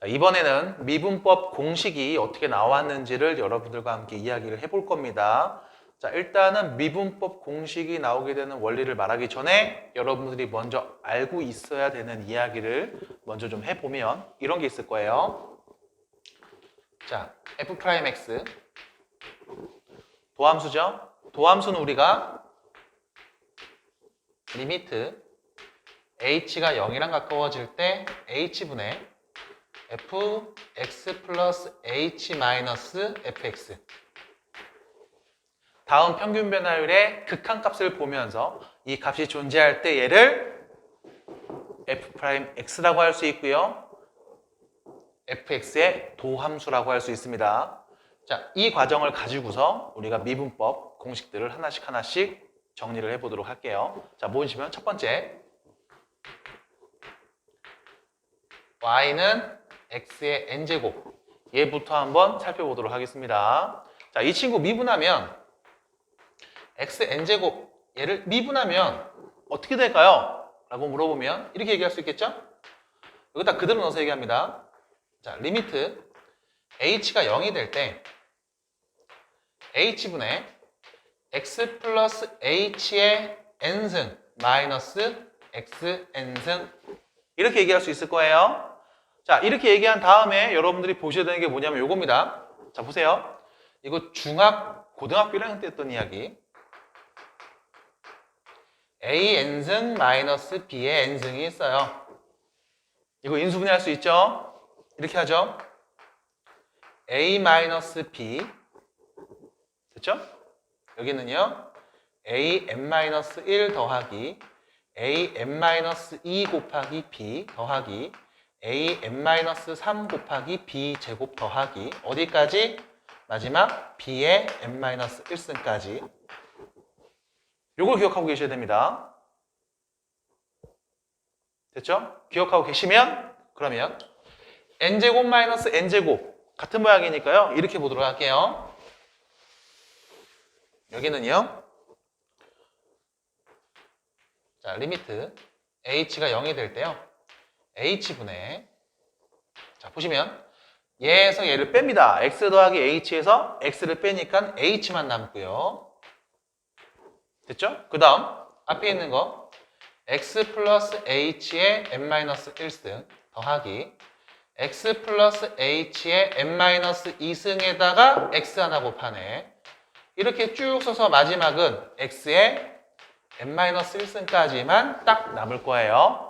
자, 이번에는 미분법 공식이 어떻게 나왔는지를 여러분들과 함께 이야기를 해볼 겁니다. 자, 일단은 미분법 공식이 나오게 되는 원리를 말하기 전에 여러분들이 먼저 알고 있어야 되는 이야기를 먼저 좀 해보면 이런 게 있을 거예요. 자, f'x 도함수죠? 도함수는 우리가 리미트 h가 0이랑 가까워질 때 h분의 fx 플러스 h 마이너스 fx 다음 평균 변화율의 극한값을 보면서 이 값이 존재할 때 얘를 f'x라고 할 수 있고요. fx의 도함수라고 할 수 있습니다. 자, 이 과정을 가지고서 우리가 미분법 공식들을 하나씩 하나씩 정리를 해보도록 할게요. 자, 보시면 첫 번째 y는 x의 n제곱 얘부터 한번 살펴보도록 하겠습니다. 자, 이 친구 미분하면 x n제곱 얘를 미분하면 어떻게 될까요? 라고 물어보면 이렇게 얘기할 수 있겠죠? 여기다 그대로 넣어서 얘기합니다. 자, 리미트 h가 0이 될 때 h분의 x 플러스 h의 n승 마이너스 x n승 이렇게 얘기할 수 있을 거예요. 자, 이렇게 얘기한 다음에 여러분들이 보셔야 되는 게 뭐냐면 요겁니다. 자, 보세요. 이거 중학, 고등학교 1학년 때 했던 이야기. a n승 마이너스 b의 n승이 있어요. 이거 인수분해할 수 있죠? 이렇게 하죠. a 마이너스 b 됐죠? 여기는요. a n 마이너스 1 더하기 a n 마이너스 2 곱하기 b 더하기 a n 마이너스 3 곱하기 b 제곱 더하기 어디까지? 마지막 b의 n 마이너스 1승까지 요걸 기억하고 계셔야 됩니다. 됐죠? 기억하고 계시면 그러면 n제곱 마이너스 n제곱 같은 모양이니까요. 이렇게 보도록 할게요. 여기는요. 자, 리미트 h가 0이 될 때요. H분의 자, 보시면 얘에서 얘를 뺍니다. x 더하기 h에서 x를 빼니까 h만 남고요. 됐죠? 그 다음 앞에 있는 거 x 플러스 h의 n-1승 더하기 x 플러스 h의 n-2승에다가 x 하나 곱하네 이렇게 쭉 써서 마지막은 x의 n-1승까지만 딱 남을 거예요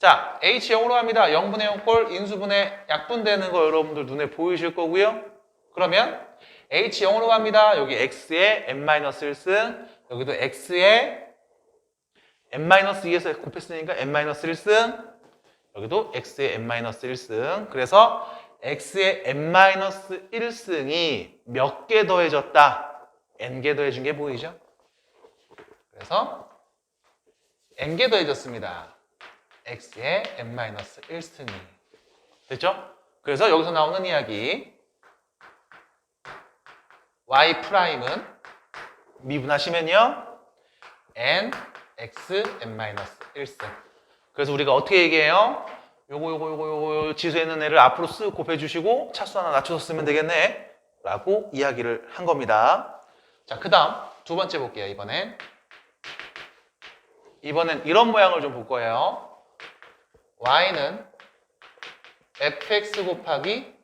자 h 0으로 합니다. 0분의 0 꼴 인수분해 약분되는 거 여러분들 눈에 보이실 거고요. 그러면 h 0으로 갑니다. 여기 x의 n-1승 여기도 x의 n-2에서 곱했으니까 n-1승 여기도 x의 n-1승 그래서 x의 n-1승이 몇 개 더해졌다? N개 더해준 게 보이죠? 그래서 n개 더해졌습니다 x의 n-1승이 됐죠? 그래서 여기서 나오는 이야기. y 프라임은 미분하시면요. n x n-1승 그래서 우리가 어떻게 얘기해요? 요거 요거 요거 요거 지수에 있는 애를 앞으로 쓱 곱해주시고 차수 하나 낮춰서 쓰면 되겠네. 라고 이야기를 한 겁니다. 자그 다음 두 번째 볼게요 이번엔. 이번엔 이런 모양을 좀 볼 거예요 y는 fx 곱하기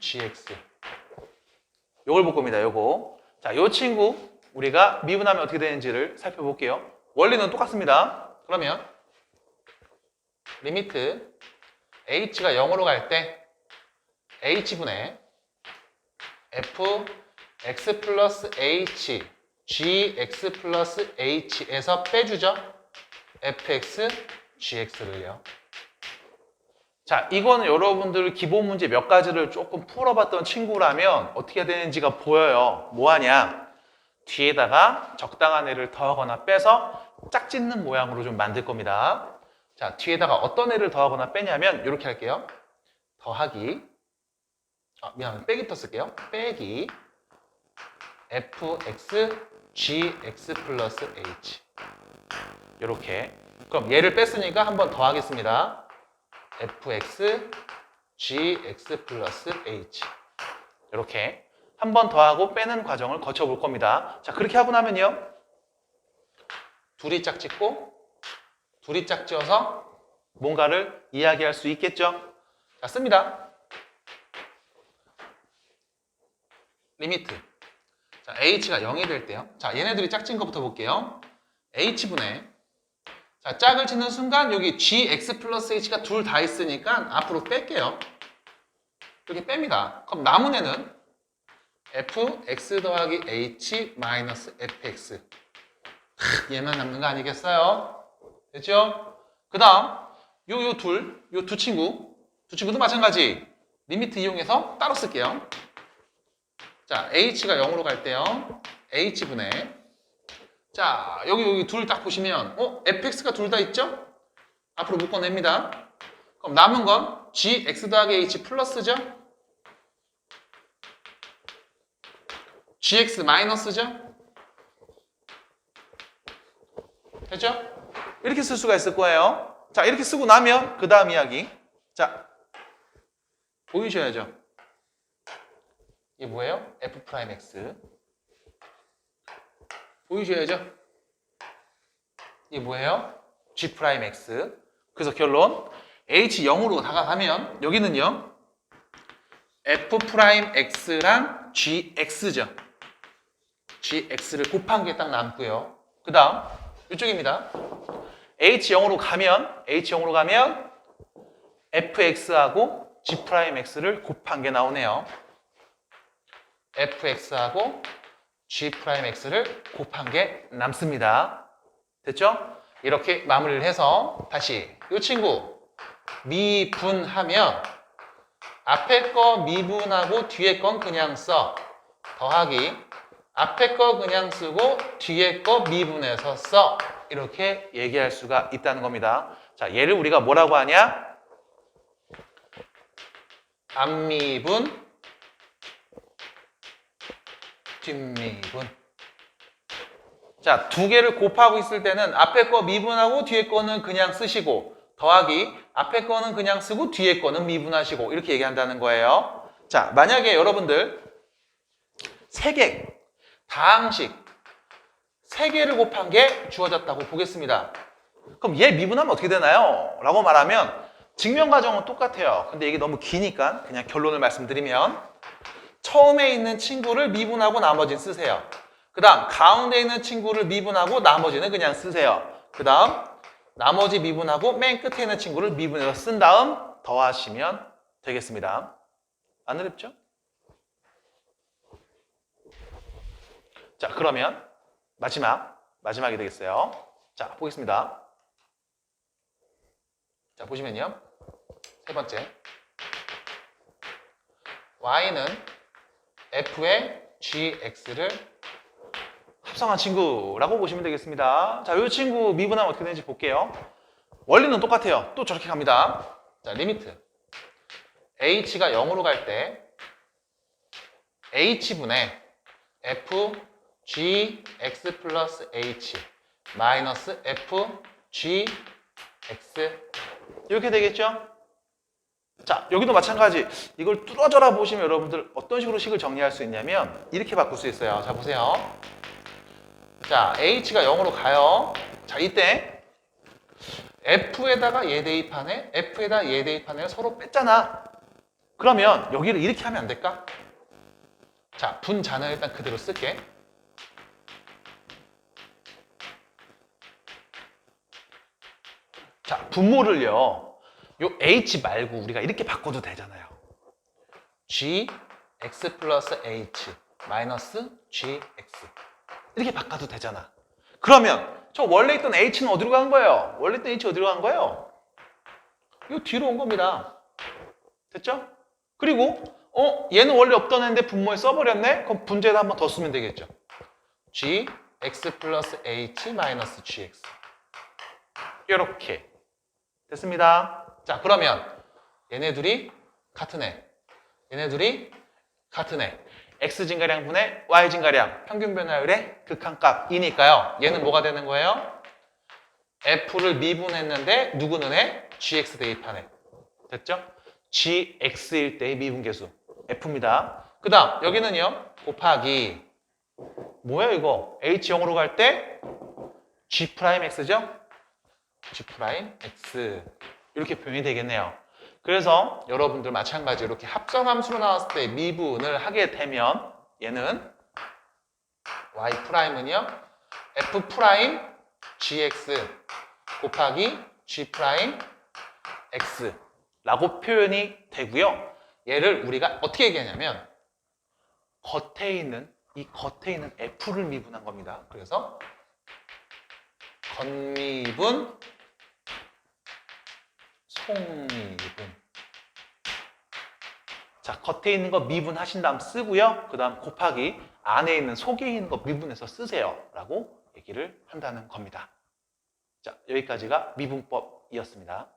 gx 요걸 볼 겁니다 요거 자, 요 친구 우리가 미분하면 어떻게 되는지를 살펴볼게요. 원리는 똑같습니다. 그러면 리미트 h가 0으로 갈 때 h분의 f x 플러스 h gx 플러스 h에서 빼주죠. fx gx를요. 자, 이거는 여러분들 기본 문제 몇 가지를 조금 풀어봤던 친구라면 어떻게 되는지가 보여요. 뭐하냐? 뒤에다가 적당한 애를 더하거나 빼서 짝짓는 모양으로 좀 만들 겁니다. 자, 뒤에다가 어떤 애를 더하거나 빼냐면 이렇게 할게요. 더하기 아, 미안, 빼기부터 쓸게요. 빼기 fx gx 플러스 h 이렇게 그럼 얘를 뺐으니까 한번 더하겠습니다. Fx gx 플러스 h 이렇게 한 번 더하고 빼는 과정을 거쳐볼 겁니다. 자 그렇게 하고 나면요. 둘이 짝 찍고 둘이 짝 지어서 뭔가를 이야기할 수 있겠죠. 자 씁니다. 리미트. 자 h가 0이 될 때요. 자 얘네들이 짝진 것부터 볼게요. h분의 자 짝을 짓는 순간 여기 gx 플러스 h가 둘 다 있으니까 앞으로 뺄게요. 이렇게 뺍니다. 그럼 남은 애는 fx 더하기 h 마이너스 fx 크, 얘만 남는 거 아니겠어요? 됐죠? 그 다음 요 요 둘, 요 두 친구 두 친구도 마찬가지 리미트 이용해서 따로 쓸게요 자 h가 0으로 갈 때요 h분의 자 여기 여기 둘 딱 보시면 어? fx가 둘 다 있죠? 앞으로 묶어냅니다 그럼 남은 건 gx 더하기 h 플러스죠? gx 마이너스죠? 됐죠? 이렇게 쓸 수가 있을 거예요. 자, 이렇게 쓰고 나면 그 다음 이야기. 자, 보이셔야죠. 이게 뭐예요? f 프라임 x. 보이셔야죠. 이게 뭐예요? g 프라임 x. 그래서 결론 h 0으로 다가가면 여기는요. f 프라임 x랑 gx죠. gx를 곱한 게 딱 남고요. 그 다음 이쪽입니다. h0으로 가면 h0으로 가면 fx하고 g'x를 곱한 게 나오네요. fx하고 g'x를 곱한 게 남습니다. 됐죠? 이렇게 마무리를 해서 다시 이 친구 미분하면 앞에 거 미분하고 뒤에 건 그냥 써. 더하기 앞에 거 그냥 쓰고 뒤에 거 미분해서 써. 이렇게 얘기할 수가 있다는 겁니다. 자, 얘를 우리가 뭐라고 하냐? 앞미분, 뒷미분. 자, 두 개를 곱하고 있을 때는 앞에 거 미분하고 뒤에 거는 그냥 쓰시고 더하기 앞에 거는 그냥 쓰고 뒤에 거는 미분하시고 이렇게 얘기한다는 거예요. 자, 만약에 여러분들 세 개, 다항식 세 개를 곱한 게 주어졌다고 보겠습니다. 그럼 얘 미분하면 어떻게 되나요? 라고 말하면 증명 과정은 똑같아요. 근데 이게 너무 기니까 그냥 결론을 말씀드리면 처음에 있는 친구를 미분하고 나머지는 쓰세요. 그 다음 가운데 있는 친구를 미분하고 나머지는 그냥 쓰세요. 그 다음 나머지 미분하고 맨 끝에 있는 친구를 미분해서 쓴 다음 더하시면 되겠습니다. 안 어렵죠? 자, 그러면 마지막, 마지막이 되겠어요. 자, 보겠습니다. 자, 보시면요. 세 번째. y는 f의 gx를 합성한 친구라고 보시면 되겠습니다. 자, 이 친구 미분하면 어떻게 되는지 볼게요. 원리는 똑같아요. 또 저렇게 갑니다. 자, 리미트. h가 0으로 갈 때 h분의 f g x 플러스 h 마이너스 f g x 이렇게 되겠죠? 자, 여기도 마찬가지. 이걸 뚫어져라 보시면 여러분들 어떤 식으로 식을 정리할 수 있냐면 이렇게 바꿀 수 있어요. 자, 보세요. 자, h가 0으로 가요. 자, 이때 f에다가 얘 대입하네, f에다 얘 대입하네 서로 뺐잖아. 그러면 여기를 이렇게 하면 안 될까? 자, 분자는 일단 그대로 쓸게. 자, 분모를요. 요 h 말고 우리가 이렇게 바꿔도 되잖아요. g x 플러스 h 마이너스 g x 이렇게 바꿔도 되잖아. 그러면 저 원래 있던 h는 어디로 간 거예요? 원래 있던 h 어디로 간 거예요? 요 뒤로 온 겁니다. 됐죠? 그리고 어 얘는 원래 없던 애인데 분모에 써버렸네? 그럼 분제에다 한번 더 쓰면 되겠죠. g x 플러스 h 마이너스 gx 이렇게 됐습니다. 자, 그러면 얘네들이 같은 애. 얘네들이 같은 애. x 증가량분의 y 증가량 평균 변화율의 극한값이니까요. 얘는 뭐가 되는 거예요? f를 미분했는데 누구는 애? gx 대입한 애. 됐죠? gx일 때의 미분계수 f입니다. 그 다음 여기는요 곱하기 뭐야 이거 h 0으로 갈 때 g 프라임 x죠? g 프라임 x 이렇게 표현이 되겠네요. 그래서 여러분들 마찬가지로 이렇게 합성함수로 나왔을 때 미분을 하게 되면 얘는 y 프라임은요 f 프라임 gx 곱하기 g 프라임 x라고 표현이 되고요. 얘를 우리가 어떻게 얘기하냐면 겉에 있는 이 겉에 있는 f를 미분한 겁니다. 그래서 겉미분 속미분 자 겉에 있는 거 미분하신 다음 쓰고요. 그 다음 곱하기 안에 있는 속에 있는 거 미분해서 쓰세요. 라고 얘기를 한다는 겁니다. 자 여기까지가 미분법이었습니다.